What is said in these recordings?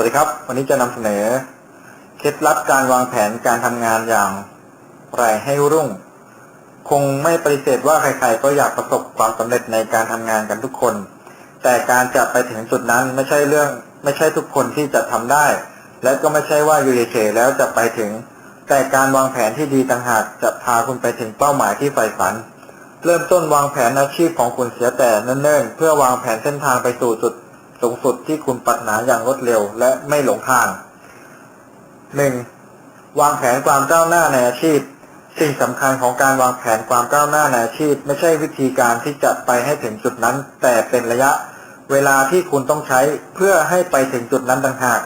วัสดีครับ วันนี้จะนำเสนอ เคล็ดลับการวางแผนการทำงานอย่างไรให้รุ่ง คงไม่ปฏิเสธว่าใครๆ ก็อยากประสบความสำเร็จในการทำงานกันทุกคน แต่การจะไปถึงจุดนั้นไม่ใช่เรื่อง ไม่ใช่ทุกคนที่จะทำได้ และก็ไม่ใช่ว่าอยู่เฉยๆแล้วจะไปถึง แต่การวางแผนที่ดีต่างหากจะพาคุณไปถึงเป้าหมายที่ใฝ่ฝัน เริ่มต้นวางแผนอาชีพของคุณเสียแต่เนิ่นๆ เพื่อวางแผนเส้นทางไปสู่จุด สูงสุดที่คุณปรารถนาอย่างรวดเร็วและไม่หลงทาง 1. วางแผนความก้าวหน้าในอาชีพ สิ่งสำคัญของการวางแผนความก้าวหน้าในอาชีพ ไม่ใช่วิธีการที่จะไปให้ถึงจุดนั้น แต่เป็นระยะ เวลาที่คุณต้องใช้เพื่อให้ไปถึงจุดนั้นต่างหาก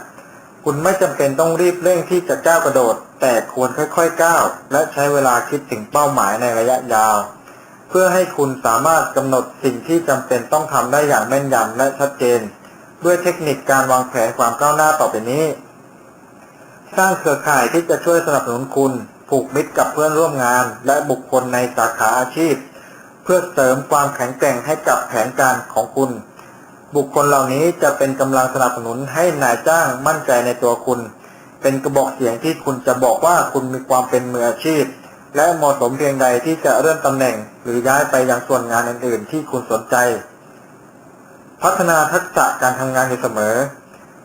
คุณไม่จำเป็นต้องรีบเร่งที่จะก้าวกระโดด แต่ควรค่อยๆก้าวและใช้เวลาคิดถึงเป้าหมายในระยะยาว เพื่อให้คุณสามารถกำหนดสิ่งที่จำเป็นต้องทำได้อย่างแม่นยำและชัดเจน ด้วยเทคนิคการวางแผนความก้าวหน้าต่อไปนี้ สร้างเครือข่ายที่จะช่วยสนับสนุนคุณ ผูกมิตรกับเพื่อนร่วมงาน และบุคคลในสาขาอาชีพ เพื่อเสริมความแข็งแกร่งให้กับแผนการของคุณ บุคคลเหล่านี้จะเป็นกำลังสนับสนุนให้นายจ้างมั่นใจในตัวคุณ เป็นกระบอกเสียงที่คุณจะบอกว่าคุณมีความเป็นมืออาชีพ และเหมาะสมเพียงใดที่จะเลื่อนตำแหน่ง หรือย้ายไปยังส่วนงานอื่นๆ ที่คุณสนใจ พัฒนาทักษะการทำงานอยู่เสมอ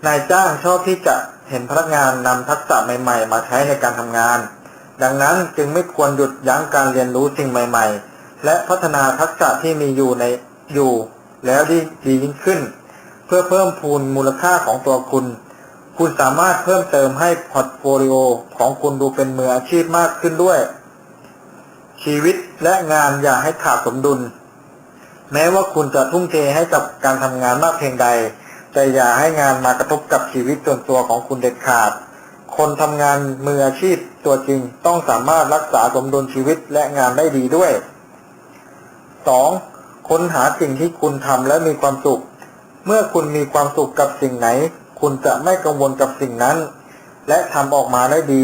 นายจ้างชอบที่จะเห็นพนักงานนำทักษะใหม่ ๆ มาใช้ในการทำงาน ดังนั้นจึงไม่ควรหยุดยั้งการเรียนรู้สิ่งใหม่ ๆ และพัฒนาทักษะที่มีอยู่ในอยู่ แล้วดีดียิ่งขึ้น เพื่อเพิ่มพูนมูลค่าของตัวคุณ คุณสามารถเพิ่มเติมให้พอร์ตโฟลิโอของคุณดูเป็นมืออาชีพมากขึ้นด้วย ชีวิตและงานอย่าให้ขาดสมดุล แม้ว่าคุณจะทุ่มเทให้กับการทำงานมากเพียงใด แต่อย่าให้งานมากระทบกับชีวิตส่วนตัวของคุณเด็ดขาด คนทำงานมืออาชีพตัวจริงต้องสามารถรักษาสมดุลชีวิตและงานได้ดีด้วย 2. ค้นหาสิ่งที่คุณทำและมีความสุข เมื่อคุณมีความสุขกับสิ่งไหน คุณจะไม่กังวลกับสิ่งนั้น และทำออกมาได้ดี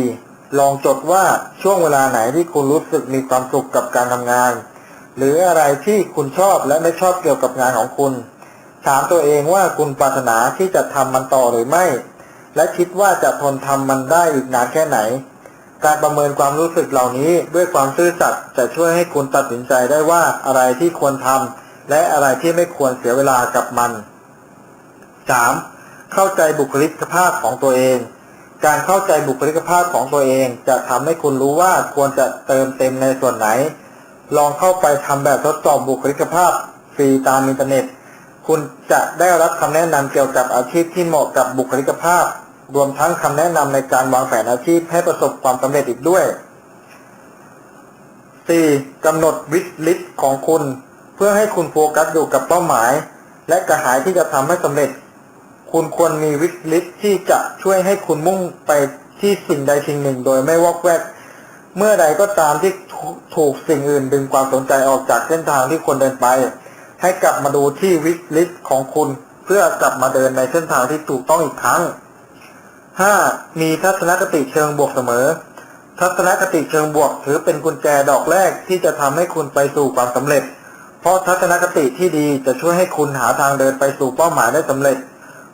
ลองจดว่าช่วงเวลาไหนที่คุณรู้สึกมีความสุขกับการทำงาน หรืออะไรที่คุณชอบและไม่ชอบเกี่ยวกับงานของคุณ ถามตัวเองว่าคุณปรารถนาที่จะทำมันต่อหรือไม่ และคิดว่าจะทนทำมันได้อีกนานแค่ไหน การประเมินความรู้สึกเหล่านี้ด้วยความซื่อสัตย์จะช่วยให้คุณตัดสินใจได้ว่าอะไรที่ควรทำและอะไรที่ไม่ควรเสียเวลากับมัน 3. เข้าใจบุคลิกภาพของตัวเองการเข้าใจบุคลิกภาพของตัวเอง จะทำให้คุณรู้ว่าควรจะเติมเต็มในส่วนไหน ลองเข้าไปทำแบบทดสอบบุคลิกภาพฟรีตามอินเทอร์เน็ต คุณจะได้รับคำแนะนำเกี่ยวกับอาชีพที่เหมาะกับบุคลิกภาพ รวมทั้งคำแนะนำในการวางแผนอาชีพให้ประสบความสำเร็จอีกด้วย 4. กำหนดวิชลิสต์ของคุณ เพื่อให้คุณโฟกัสอยู่กับเป้าหมาย และกระหายที่จะทำให้สำเร็จ คุณควรมีวิชลิสต์ที่จะช่วยให้คุณมุ่งไปที่สิ่งใดสิ่งหนึ่ง โดยไม่วอกแวกเมื่อใดก็ตามที่ ถูกสิ่งอื่นดึงความสนใจออกจากเส้นทางที่ควรเดินไป ให้กลับมาดูที่วิลิสต์ของคุณ เพื่อกลับมาเดินในเส้นทางที่ถูกต้องอีกครั้ง 5. มีทัศนคติเชิงบวกเสมอ ทัศนคติเชิงบวกถือเป็นกุญแจดอกแรกที่จะทำให้คุณไปสู่ความสำเร็จ เพราะทัศนคติที่ดีจะช่วยให้คุณหาทางเดินไปสู่เป้าหมายได้สำเร็จ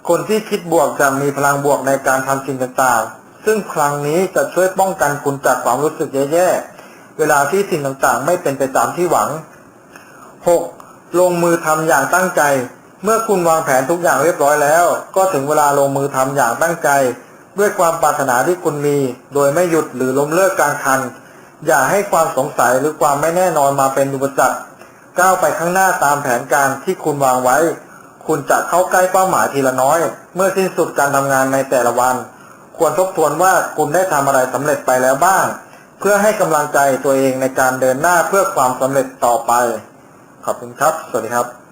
คนที่คิดบวกจะมีพลังบวกในการทำสิ่งต่างๆ ซึ่งพลังนี้จะช่วยป้องกันคุณจากความรู้สึกแย่ๆ เวลาที่สิ่งต่างๆ ไม่เป็นไปตามที่หวัง 6. ลงมือทำอย่างตั้งใจ เมื่อคุณวางแผนทุกอย่างเรียบร้อยแล้ว ก็ถึงเวลาลงมือทำอย่างตั้งใจ ด้วยความปรารถนาที่คุณมี โดยไม่หยุดหรือล้มเลิกกลางคัน อย่าให้ความสงสัยหรือความไม่แน่นอนมาเป็นอุปสรรคก้าวไปข้างหน้าตามแผนการที่คุณวางไว้ คุณจะเข้าใกล้เป้าหมายทีละน้อย เมื่อสิ้นสุดการทำงานในแต่ละวัน ควรทบทวนว่าคุณได้ทำอะไรสำเร็จไปแล้วบ้าง เพื่อให้กำลังใจตัวเองในการเดินหน้าเพื่อความสำเร็จต่อไป ขอบคุณครับ สวัสดีครับ